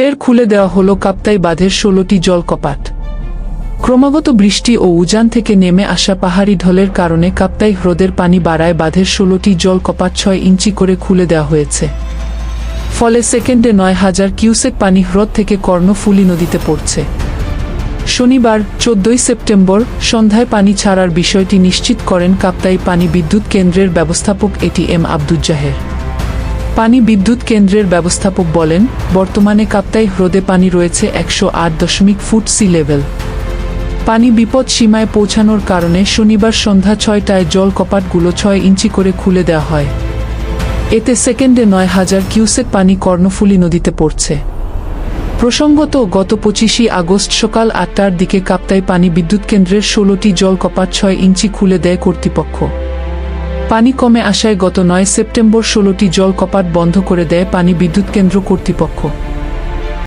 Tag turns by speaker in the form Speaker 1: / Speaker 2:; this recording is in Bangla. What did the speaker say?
Speaker 1: ফের খুলে দেওয়া হলো কাপ্তাই বাঁধের ষোলোটি জলকপাট। ক্রমাগত বৃষ্টি ও উজান থেকে নেমে আসা পাহাড়ি ঢলের কারণে কাপ্তাই হ্রদের পানি বাড়ায় বাঁধের ষোলোটি জলকপাট ছয় ইঞ্চি করে খুলে দেওয়া হয়েছে। ফলে সেকেন্ডে নয় হাজার কিউসেক পানি হ্রদ থেকে কর্ণফুলী নদীতে পড়ছে। শনিবার, চোদ্দই সেপ্টেম্বর, সন্ধ্যায় পানি ছাড়ার বিষয়টি নিশ্চিত করেন কাপ্তাই পানি বিদ্যুৎ কেন্দ্রের ব্যবস্থাপক এটি এটিএম আব্দুজ্জাহের। পানি বিদ্যুৎ কেন্দ্রের ব্যবস্থাপক বলেন, বর্তমানে কাপ্তাই হ্রদে পানি রয়েছে একশো আট দশমিক ফুট সি লেভেল। পানি বিপদ সীমায় পৌঁছানোর কারণে শনিবার সন্ধ্যা ছয়টায় জল কপাটগুলো ছয় ইঞ্চি করে খুলে দেওয়া হয়। এতে সেকেন্ডে নয় হাজার কিউসেক পানি কর্ণফুলী নদীতে পড়ছে। প্রসঙ্গত, গত পঁচিশে আগস্ট সকাল আটটার দিকে কাপ্তাই পানি বিদ্যুৎ কেন্দ্রের ষোলোটি জল কপাট ছয় ইঞ্চি খুলে দেয় কর্তৃপক্ষ। পানি কমে আসায় গত নয় সেপ্টেম্বর ষোলোটি জল কপাট বন্ধ করে দেয় পানি বিদ্যুৎ কেন্দ্র কর্তৃপক্ষ।